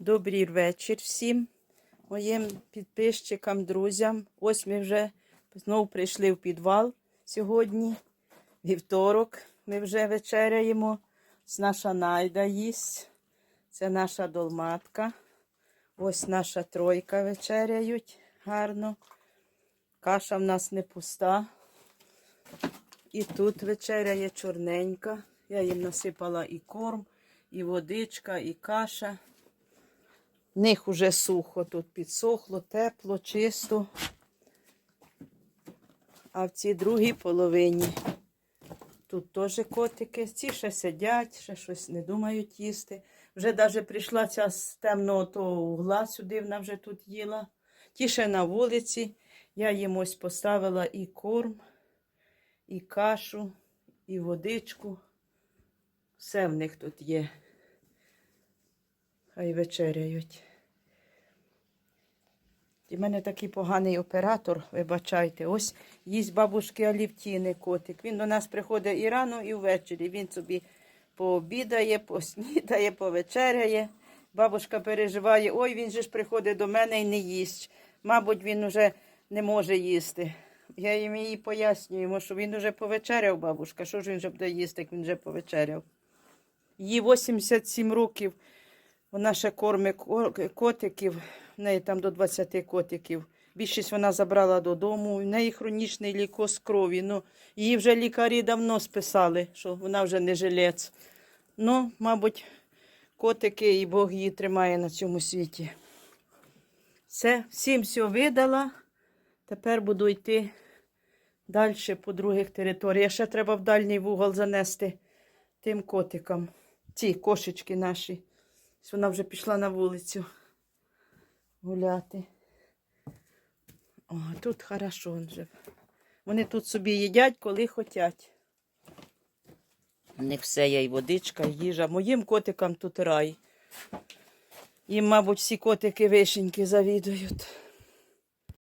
Добрий вечір всім моїм підписчикам, друзям. Ось ми вже знову прийшли в підвал сьогодні. Вівторок ми вже вечеряємо. Ось наша найда їсть. Це наша долматка. Ось наша тройка вечеряють гарно. Каша в нас не пуста. І тут вечеряє чорненька. Я їм насипала і корм, і водичка, і каша. В них уже сухо, тут підсохло, тепло, чисто. А в цій другій половині тут теж котики. Ці ще сидять, ще щось не думають їсти. Вже навіть прийшла ця з темного того угла сюди, вона вже тут їла. Ті ще на вулиці. Я їм ось поставила і корм, і кашу, і водичку. Все в них тут є. Хай вечеряють. І в мене такий поганий оператор, вибачайте. Ось їсть бабушки Алівтіни котик. Він до нас приходить і рано, і ввечері. Він собі пообідає, поснідає, повечеряє. Бабушка переживає, ой, він же ж приходить до мене і не їсть. Мабуть, він уже не може їсти. Я їм її пояснюю, що він уже повечеряв, бабушка. Що ж він вже буде їсти, як він вже повечеряв? Їй 87 років. Вона ще кормить котиків, в неї там до 20 котиків. Більшість вона забрала додому. В неї хронічний лікоз крові. Ну, її вже лікарі давно списали, що вона вже не жилець. Ну, мабуть, котики і Бог її тримає на цьому світі. Все, всім все видала. Тепер буду йти далі по других територіях. Ще треба в дальній вугол занести тим котикам. Ці кошечки наші. Ось Вона вже пішла на вулицю гуляти. О, тут хорошо вже. Вони тут собі їдять, коли хочуть. У них все є і водичка, і їжа. Моїм котикам тут рай. Їм, мабуть, всі котики вишеньки завідують.